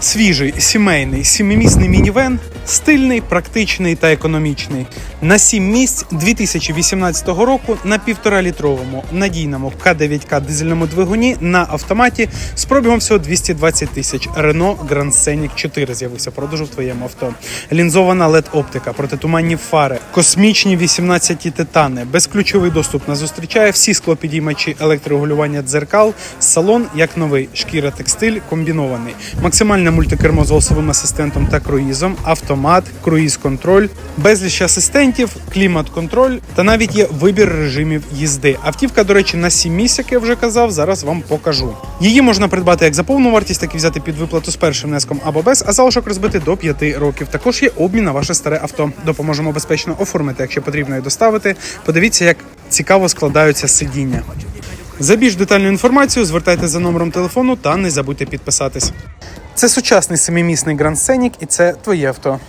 Свіжий, сімейний, сімимісний мінівен, стильний, практичний та економічний. На 7 місць 2018 року на півтора-літровому надійному К9К дизельному двигуні на автоматі з пробігом всього 220 тисяч. Renault Grand Scenic 4 з'явився продажу в твоєму авто. Лінзована led оптика, протитуманні фари, космічні 18 титани, безключовий доступ нас зустрічає, всі склопідіймачі електрорегулювання дзеркал, салон як новий, шкіра текстиль комбінований, максимальне мультикермо з голосовим асистентом та круїзом, автомат, круїз-контроль, безліч асистентів, клімат-контроль та навіть є вибір режимів їзди. Автівка, до речі, на 7 місць, як я вже казав, зараз вам покажу. Її можна придбати як за повну вартість, так і взяти під виплату з першим внеском або без, а залишок розбити до 5 років. Також є обмін на ваше старе авто. Допоможемо безпечно оформити, якщо потрібно і доставити. Подивіться, як цікаво складаються сидіння. За більш детальну інформацію звертайте за номером телефону та не забудьте підписатись. Це сучасний семимісний Grand Scenic і це твоє авто.